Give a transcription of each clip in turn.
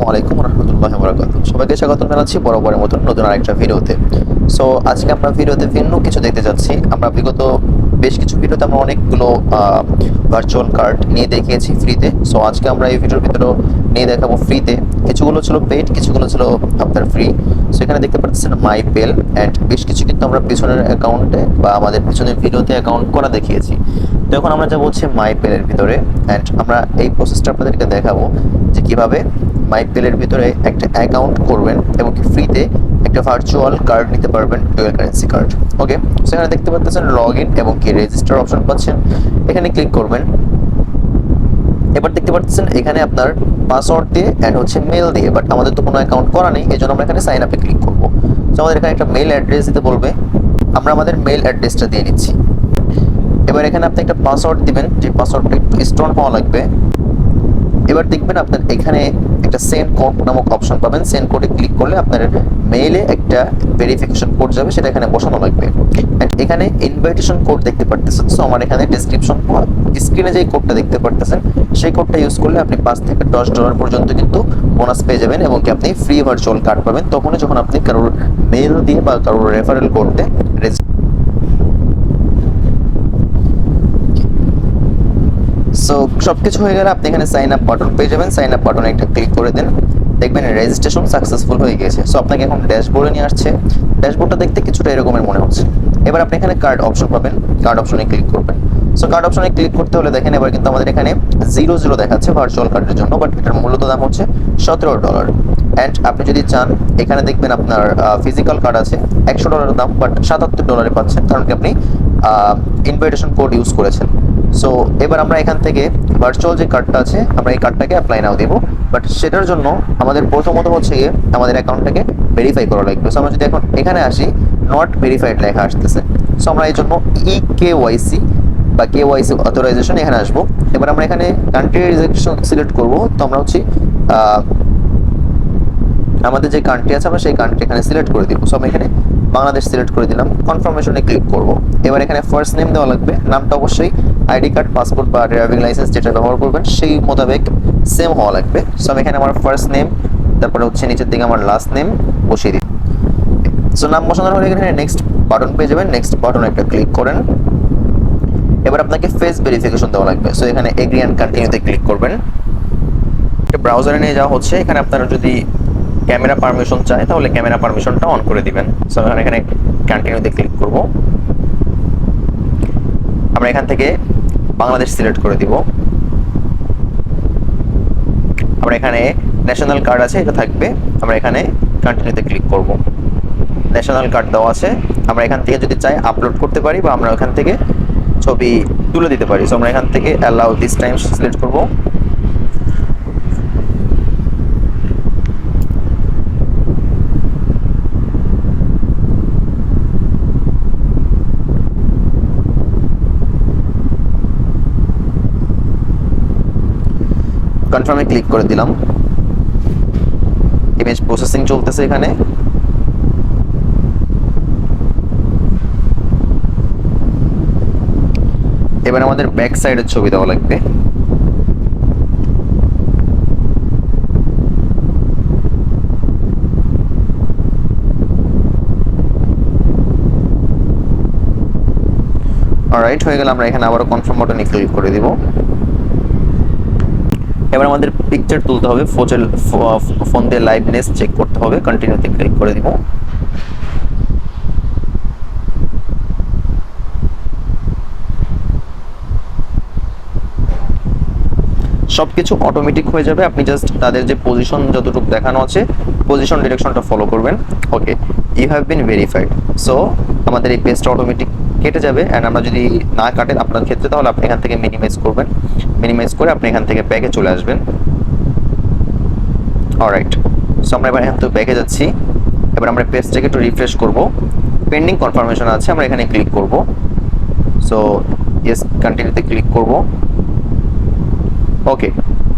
আসসালামু আলাইকুম রহমতুল্লাহ বরাকাত সবাইকে স্বাগত জানাচ্ছি বরাবরের মতন নতুন আরেকটা ভিডিওতে। সো আজকে আমরা ভিডিওতে ভিন্ন কিছু দেখতে যাচ্ছি। আমরা বিগত বেশ কিছু ভিডিওতে আমরা অনেকগুলো ভার্চুয়াল কার্ড নিয়ে দেখিয়েছি ফ্রিতে সো আজকে আমরা এই ভিডিওর ভিতরেও নিয়ে দেখাবো ফ্রিতে কিছুগুলো ছিল পেড কিছুগুলো ছিল আপনার ফ্রি সো এখানে দেখতে পাচ্ছেন মাই পেল অ্যান্ড বেশ কিছু কিন্তু আমরা পিছনের অ্যাকাউন্টে বা আমাদের পিছনের ভিডিওতে অ্যাকাউন্ট করা দেখিয়েছি। তো এখন আমরা যাব হচ্ছে মাই পেলের ভিতরে। অ্যান্ড আমরা এই প্রসেসটা আপনাদেরকে দেখাবো যে কীভাবে মাইপেলের ভিতরে একটা অ্যাকাউন্ট করবেন এবং কি ফ্রিতে একটা ভার্চুয়াল কার্ড নিতে পারবেন ডুয়েল কারেন্সি কার্ড ওকে সেখানে দেখতে পাচ্ছেন লগ ইন এবং কি রেজিস্টার অপশন পাচ্ছেন। এখানে ক্লিক করবেন। এবার দেখতে পাচ্ছেন এখানে আপনার পাসওয়ার্ড দিয়ে অ্যান্ড হচ্ছে মেল দিয়ে বাট আমাদের তো কোনো অ্যাকাউন্ট করা নেই এই জন্য আমরা এখানে সাইন আপে ক্লিক করব। তো আমাদের এখানে একটা মেল অ্যাড্রেস দিতে বলবে। আমরা আমাদের মেল অ্যাড্রেসটা দিয়ে নিচ্ছি। এবার এখানে আপনি একটা পাসওয়ার্ড দিবেন, যে পাসওয়ার্ডটা একটু স্ট্রং হওয়া লাগবে। এবার দেখবেন আপনার এখানে একটা সেন্ড কোড নামক অপশন পাবেন। সেন্ড কোডে ক্লিক করলে আপনার মেইলে একটা ভেরিফিকেশন কোড যাবে, সেটা এখানে বসানো লাগবে। এখানে ইনভাইটেশন কোড দেখতে পারতেছেন। সো আমার এখানে ডিসক্রিপশন স্ক্রিনে যে কোডটা দেখতে পারতেছেন, সেই কোডটা ইউজ করলে আপনি পাঁচ থেকে দশ ডলার পর্যন্ত কিন্তু বোনাস পেয়ে যাবেন এবং কি আপনি ফ্রি ভার্চুয়াল কার্ড পাবেন। তখনই যখন আপনি কারোর মেল দিয়ে বা কারোর রেফারেল কোড দিয়ে সো সব কিছু হয়ে গেলে আপনি এখানে সাইন আপ বাটন পেয়ে যাবেন। সাইন আপ বাটনে একটা ক্লিক করে দেন। দেখবেন রেজিস্ট্রেশন সাকসেসফুল হয়ে গেছে সো আপনাকে এখন ড্যাশবোর্ডে নিয়ে আসছে। ড্যাশবোর্ডটা দেখতে কিছুটা এরকমের মনে হচ্ছে। এবার আপনি এখানে কার্ড অপশন পাবেন। কার্ড অপশনে ক্লিক করবেন। সো কার্ড অপশনে ক্লিক করতে হলে দেখেন, এবার কিন্তু আমাদের এখানে জিরো জিরো দেখাচ্ছে ভার্চুয়াল কার্ডের জন্য বাট এটার মূলত দাম হচ্ছে সতেরো ডলার অ্যান্ড আপনি যদি চান, এখানে দেখবেন আপনার ফিজিক্যাল কার্ড আছে। একশো ডলারের দাম বাট সাতাত্তর ডলারে পাচ্ছেন, কারণ কি আপনি ইনভাইটেশন কোড ইউজ করেছেন। সো এবার আমরা এখান থেকে ভার্চুয়াল যে কার্ডটা আছে, আমরা এই কার্ডটাকে অ্যাপ্লাই নাও দেবো। বাট সেটার জন্য আমাদের প্রথমত হচ্ছে গিয়ে আমাদের অ্যাকাউন্টটাকে ভেরিফাই করা লাগবে। সো আমরা যদি এখন এখানে আসি নট ভেরিফাইড লেখা আসতেছে। সো আমরা এই জন্য ই কে ওয়াইসি বা কে ওয়াইসি অথরাইজেশন এখানে আসব। এবার আমরা এখানে কান্ট্রি রিজেকশন সিলেক্ট করব। তো আমরা হচ্ছে আমাদের যে কান্ট্রি আছে, আমরা সেই কান্ট্রি এখানে সিলেক্ট করে দিব। সো আমি এখানে বাংলাদেশ সিলেক্ট করে দিলাম। কনফার্মেশনে ক্লিক করব। এবার এখানে ফার্স্ট নেম দেওয়া লাগবে। নামটা অবশ্যই আইডি কার্ড, পাসপোর্ট বা ড্রাইভিং লাইসেন্স যেটা ব্যবহার করবেন, সেই মোতাবেক সেম হওয়া লাগবে। সো আমি এখানে আমার ফার্স্ট নেম তারপরে হচ্ছে নিচের দিকে আমার লাস্ট নেম বসিয়ে দিই। সো নাম বসানোর হলে এখানে নেক্সট বাটন পেয়ে যাবেন। নেক্সট বাটন একটা ক্লিক করেন। এবার আপনাকে ফেস ভেরিফিকেশন দেওয়া লাগবে। সো এখানে এগ্রি অ্যান্ড কন্টিনিউতে ক্লিক করবেন। ব্রাউজারে নিয়ে যাওয়া হচ্ছে। এখানে আপনারা যদি ক্যামেরা পারমিশন চায়, তাহলে ক্যামেরা পারমিশনটা অন করে দিবেন। সো আমরা এখানে কন্টিনিউতে ক্লিক করব। আমরা এখান থেকে বাংলাদেশ সিলেক্ট করে দিব। আমরা এখানে ন্যাশনাল কার্ড আছে, এটা থাকবে। আমরা এখানে কন্টিনিউতে ক্লিক করব। ন্যাশনাল কার্ড দেওয়া আছে। আমরা এখান থেকে যদি চাই আপলোড করতে পারি বা আমরা ওখান থেকে ছবি তুলে দিতে পারি। সো আমরা এখান থেকে অ্যালাউ দিস টাইম সিলেক্ট করব। কনফার্মে ক্লিক করে দিলাম। ইমেজ প্রসেসিং চলতেছে এখানে। এবার আমাদের ব্যাক সাইডের ছবি দেওয়া লাগবে। অলরাইট হয়ে গেলে আমরা এখানে আবারও কনফার্ম বাটনে ক্লিক করে দিব। এবার আমাদের পিকচার তুলতে হবে, ফোচেল ফোন দিয়ে লাইভনেস চেক করতে হবে কন্টিনিউতে ক্লিক করে দিব। সব কিছু অটোমেটিক হয়ে যাবে, আপনি জাস্ট তাদের যে পজিশন যতটুকু দেখানো আছে পজিশন ডিরেকশনটা ফলো করবেন। Okay you have been verified so আমাদের এই পেজটা অটোমেটিক কেটে যাবে অ্যান্ড আমরা যদি না কাটেন আপনার ক্ষেত্রে, তাহলে আপনি এখান থেকে মিনিমাইজ করবেন। মিনিমাইজ করে আপনি এখান থেকে ব্যাগে চলে আসবেন। অলরাইট সো আমরা এবার এখান থেকে ব্যাগে যাচ্ছি। এবার আমরা পেজটাকে একটু রিফ্রেশ করব। পেন্ডিং কনফার্মেশন আছে, আমরা এখানে ক্লিক করব। সো ইয়েস কন্টিনিউতে ক্লিক করব। ওকে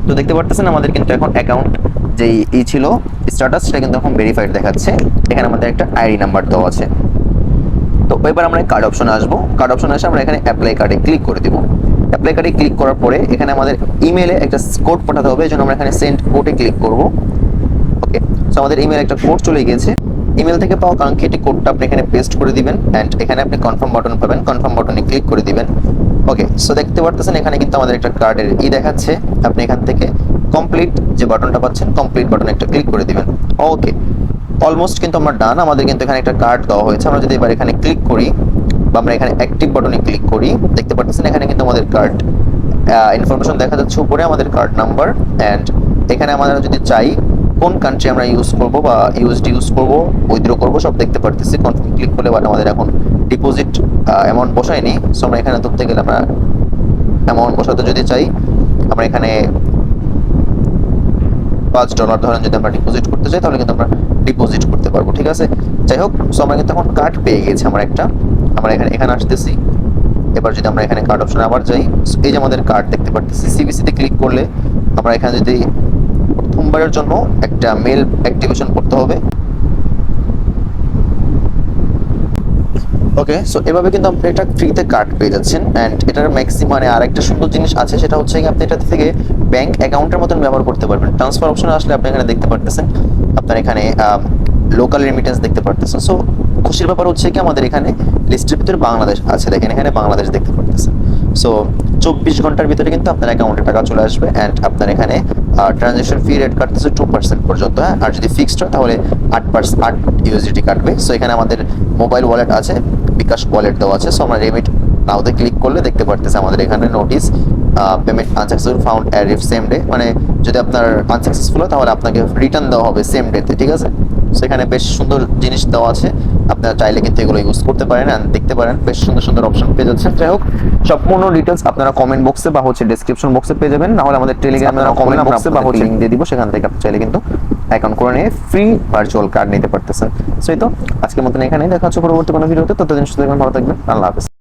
তো দেখতে পারতেছেন, আমাদের কিন্তু এখন অ্যাকাউন্ট যেই ই ছিল স্ট্যাটাস সেটা কিন্তু এখন ভেরিফাইড দেখাচ্ছে। এখানে আমাদের একটা আইডি নাম্বার দেওয়া আছে। তো এবার আমরা কার্ড অপশন আসব। কার্ড অপশন আসে আমরা এখানে অ্যাপ্লাই কার্ডে ক্লিক করে দিব। অ্যাপ্লাই কার্ডে ক্লিক করার পরে এখানে আমাদের ইমেলে একটা কোড পাঠাতে হবে এই জন্য আমরা এখানে সেন্ড কোডে ক্লিক করব। ওকে সো আমাদের ইমেল একটা কোড চলে গিয়েছে। ইমেল থেকে পাওয়া কাঙ্ক্ষিত কোডটা আপনি এখানে পেস্ট করে দিবেন অ্যান্ড এখানে আপনি কনফার্ম বাটন পাবেন। কনফার্ম বাটনে ক্লিক করে দিবেন। ওকে সো দেখতে পারতেছেন, এখানে কিন্তু আমাদের একটা কার্ডের ই দেখাচ্ছে। আপনি এখান থেকে কমপ্লিট যে বাটনটা পাচ্ছেন কমপ্লিট বাটনে একটা ক্লিক করে দিবেন। ওকে অলমোস্ট কিন্তু আমরা ডান আমাদের কিন্তু এখানে একটা কার্ড দেওয়া হয়েছে। আমরা যদি এবার এখানে ক্লিক করি বা আমরা এখানে অ্যাক্টিভ বাটনে ক্লিক করি, দেখতে পাচ্ছেন এখানে কিন্তু আমাদের কার্ড ইনফরমেশন দেখা যাচ্ছে উপরে আমাদের কার্ড নাম্বার অ্যান্ড এখানে আমরা যদি চাই কোন কান্ট্রি আমরা ইউজ করব বা ইউএসডি ইউজ করব উইথড্র করব, সব দেখতে পারতেছি। কনফার্ম ক্লিক করলে বাট আমাদের এখন ডিপোজিট অ্যামাউন্ট বসায়নি। সো আমরা এখানে ধরতে গেলে আমরা অ্যামাউন্ট বসাতে যদি চাই, আমরা এখানে পাঁচ ডলার ধরেন যদি আমরা ডিপোজিট করতে চাই, তাহলে কিন্তু আমরা ডিপোজিট করতে পারব, ঠিক আছে? যাই হোক সো আমরা কিন্তু এখন কার্ড পেয়ে গেছি আমার একটা। আমরা এখানে এখানে আসতেছি। এবার যদি আমরা এখানে কার্ড অপশনে আবার যাই এই যে আমাদের কার্ড দেখতে পারতেছি সিবিসিতে ক্লিক করলে আমরা এখানে যদি প্রথমবারের জন্য একটা মেল অ্যাক্টিভেশন করতে হবে। ওকে সো এভাবে কিন্তু আপনি এটা ফ্রিতে কার্ড পেয়ে যাচ্ছেন অ্যান্ড এটার ম্যাক্সিমাম মানে আরেকটা সুন্দর জিনিস আছে, সেটা হচ্ছে আপনি এটা থেকে ব্যাংক অ্যাকাউন্টের মতন ব্যবহার করতে পারবেন। ট্রান্সফার অপশন আসলে আপনি এখানে দেখতে পারতেছেন, আপনার এখানে লোকাল রেমিটেন্স দেখতে পারতেছেন। সো খুশির ব্যাপার হচ্ছে কি আমাদের এখানে লিস্টের ভিতরে বাংলাদেশ আছে, দেখেন এখানে বাংলাদেশ দেখতে পারতেছেন। সো চব্বিশ ঘণ্টার ভিতরে কিন্তু আপনার অ্যাকাউন্টে টাকা চলে আসবে অ্যান্ড আপনার এখানে ট্রানজ্যাকশন ফি রেট কাটতেছে টু পার্সেন্ট পর্যন্ত হ্যাঁ? আর যদি ফিক্সড হয়, তাহলে আট পার্সেন্ট আট ইউএসডিটি কাটবে। সো এখানে আমাদের মোবাইল ওয়ালেট আছে, বিকাশ ওয়ালেট দেওয়া আছে। সো আমরা রেমিট নাওতে ক্লিক করলে দেখতে পারতেছে আমাদের এখানে notice payment unsuccessful found arrive same day মানে যদি আপনার আনসাকসেসফুল হয়, তাহলে আপনাকে রিটার্ন দেওয়া হবে সেম ডেতে ঠিক আছে? সেখানে বেশ সুন্দর জিনিস দেওয়া আছে। আপনারা চাইলে কিন্তু এগুলো ইউজ করতে পারেন and দেখতে পারেন। বেশ সুন্দর সুন্দর অপশন পেয়ে যাচ্ছেন। যাই হোক সম্পূর্ণ ডিটেলস আপনারা কমেন্ট বক্সে বা হচ্ছে ডেসক্রিপশন বক্সে পেয়ে যাবেন। না হলে আমাদের টেলিগ্রামে কমেন্ট বক্সে বা হচ্ছে লিঙ্ক দিয়ে দিব সেখান থেকে আপনি চাইলে কিন্তু অ্যাকাউন্ট করে নিয়ে ফ্রি ভার্চুয়াল কার্ড নিতে পারতেছেন। সো এই তো আজকের মতন এখানেই। দেখা হচ্ছে পরবর্তী কোনো ভিডিওতে ততদিন থাকবেন ভালো থাকবেন। আল্লাহ হাফেজ।